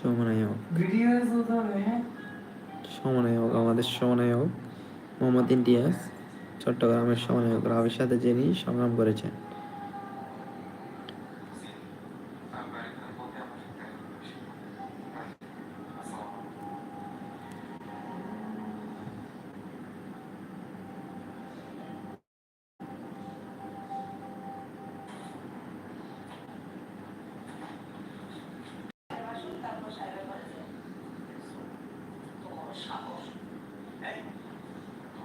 সমনায়ক। হোক হোক আমাদের আমাদের সমনায়ক মোহাম্মদ ইন্ডিয়াস চট্টগ্রামের সমনায়ক রাবির সাথে যিনি সংগ্রাম করেছেন।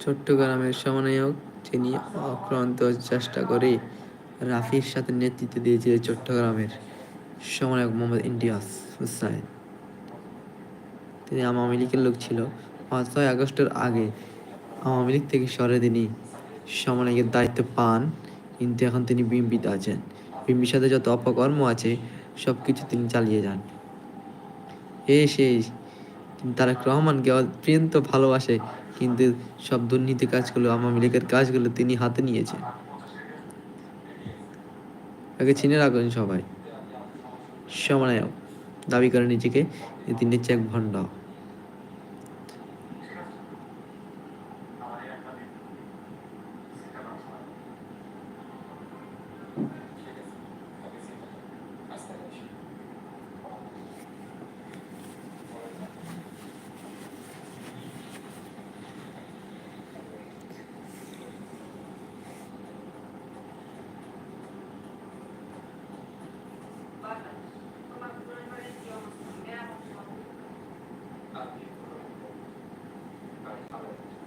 চট্টগ্রামের সমন্বয়ক যিনি অক্লান্ত চেষ্টা করে রাফির সাথে নেতৃত্ব দিয়েছিলেন চট্টগ্রামের সমন্বয়ক মোহাম্মদ ইন্ডিয়াস হুসাইন। তিনি আওয়ামী লীগের লোক ছিল। পাঁচই আগস্টের আগে আওয়ামী লীগ থেকে সরে তিনি সমন্বয়কের দায়িত্ব পান, কিন্তু এখন তিনি বিএমপিতে আছেন। বিএমপির সাথে যত অপকর্ম আছে সব কিছু তিনি চালিয়ে যান। এই সেই তারেক রহমানকে অত্যন্ত ভালোবাসে, কিন্তু সব দুর্নীতি কাজগুলো, আওয়ামী লীগের কাজগুলো তিনি হাতে নিয়েছেন। তাকে চিনে রাখেন সবাই। সমানায়ক দাবি করে নিজেকে あるということを考えてます。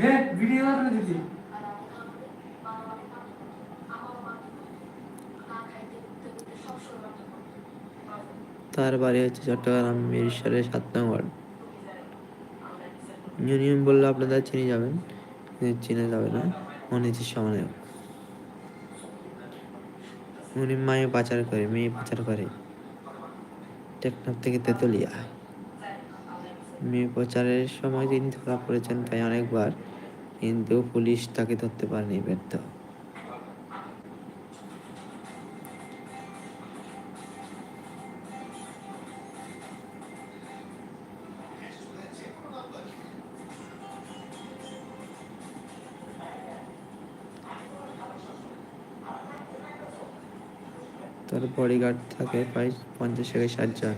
হ্যাঁ ভিডিও করে দিদি তার বাড়ি হচ্ছে চট্টগ্রাম মিরসরের সাত নং ইউনিয়ন বললে আপনারা চিনে যাবেন। চিনে যাবে না হচ্ছে সমনায়ক উনি মায়ে পাচার করে, মেয়ে পাচার করে। টেকনাফ থেকে তেতুলিয়া। মেয়ে প্রচারের সময় তিনি ধরা পড়েছেন তাই অনেকবার, কিন্তু পুলিশ তাকে ধরতে পারেনি, ব্যর্থ। তার বডিগার্ড থাকে প্রায় পঞ্চাশ থেকে ষাট জন।